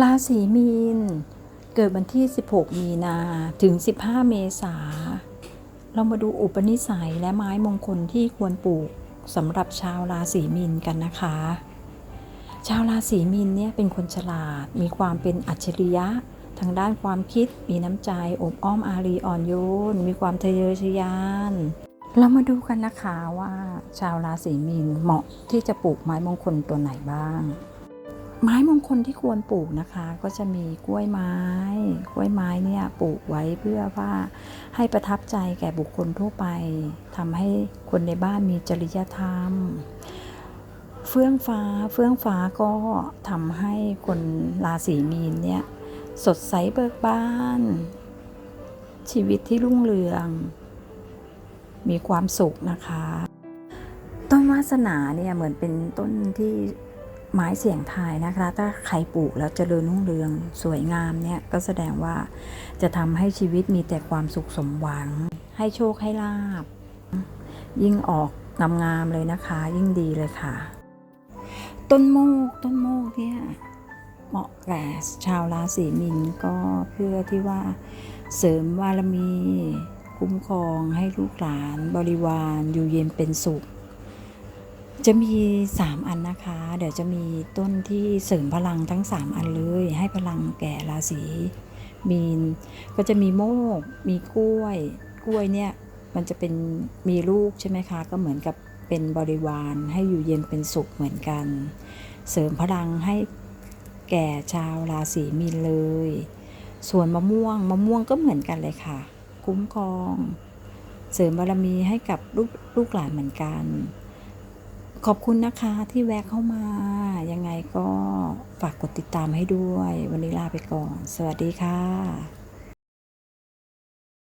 ราศีมีน เกิดวันที่ 16 มีนาถึง 15 เมษา เรามาดูอุปนิสัยและไม้มงคลที่ควรปลูกสำหรับชาวราศีมีนกันนะคะ ชาวราศีมีนเนี่ยเป็นคนฉลาด มีความเป็นอัจฉริยะ ทางด้านความคิด มีน้ำใจอบอ้อมอารีอ่อนโยน มีความทะเยอทะยาน เรามาดูกันนะคะว่า ชาวราศีมีนเหมาะที่จะปลูกไม้มงคลตัวไหนบ้าง ไม้มงคลที่ควรปลูกนะคะ ก็จะมีกล้วยไม้ กล้วยไม้เนี่ยปลูกไว้เพื่อว่าให้ประทับใจแก่บุคคลทั่วไปทำให้คนในบ้านมีจริยธรรม เฟื่องฟ้าเฟื่องฟ้าก็ทำให้คนราศีมีนเนี่ยสดใสเบิกบาน ชีวิตที่รุ่งเรือง มีความสุขนะคะ ต้นวาสนาเนี่ยเหมือนเป็นต้นที่ ไม้เสียงทายนะคะ ถ้าใครปลูกแล้วเจริญรุ่งเรืองสวยงามเนี่ยก็แสดงว่าจะทำให้ชีวิตมีแต่ความสุขสมหวัง ให้โชคให้ลาบ ยิ่งออกงามๆเลยนะคะ ยิ่งดีเลยค่ะ ต้นโมกต้นโมกเนี่ยเหมาะแก่ชาวราศีมีนก็เพื่อที่ว่าเสริมบารมี คุ้มครองให้ลูกหลานบริวารอยู่เย็นเป็นสุข จะมี 3 อันนะคะ เดี๋ยวจะมีต้นที่เสริมพลังทั้ง 3 อันเลย ให้พลังแก่ราศีมีน ก็จะมีโมก มีกล้วย กล้วยเนี่ยมันจะเป็นมีลูกใช่ไหมคะ ก็เหมือนกับเป็นบริวารให้อยู่เย็นเป็นสุขเหมือนกัน เสริมพลังให้แก่ชาวราศีมีนเลย ส่วนมะม่วงมะม่วงก็เหมือนกันเลยค่ะ คุ้มครอง เสริมบารมีให้กับลูกลูกหลานเหมือนกัน ขอบคุณนะคะที่แวะเข้ามา ยังไงก็ฝากกดติดตามให้ด้วย วันนี้ลาไปก่อน สวัสดีค่ะ